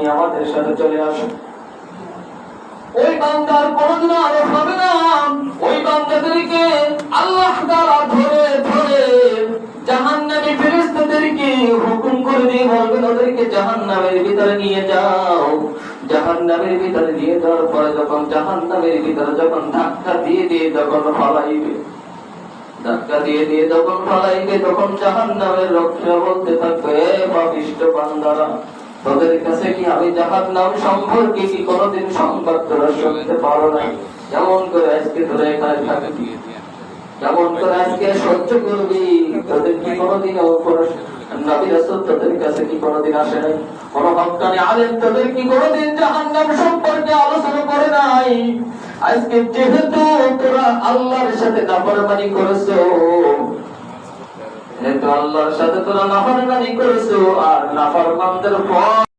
আপনি আমাদের সাথে চলে আসুন। ওই বান্দার কোনদিন আলো হবে না। ওই বান্দাদেরকে আল্লাহ তাআলা ধরে ধরে জাহান্নামী ফেরেশতাদেরকে হুকুম করে দিয়ে বলবেন, ওদেরকে জাহান্নামের ভিতরে নিয়ে যাও। জাহান্নামের ভিতরে নিয়ে যাওয়ার পরে যখন জাহান্নামের ভিতরে যখন ধাক্কা দিয়ে দিয়ে যখন ফলাইবে, ধাক্কা দিয়ে দিয়ে যখন ফলাইবে, তখন জাহান্নামের রক্ষা বলতে থাকবে, এ পাপিষ্ট বান্দারা তোদের কাছে কি আমি জাহান্নাম সম্পর্কে কি কোনোদিন সংবাদ তোরা শুনতে পারো না যেমন করে আজকে তোরা এখানে থাকবি যেমন করে আজকে সহ্য করবি, তোদের কি কোনোদিন নবী যেহেতু তোরা আল্লাহর সাথে নাফরমানি করেছ আল্লাহর সাথে তোরা নাফরমানি করেছ আর নাফরমানদের ফল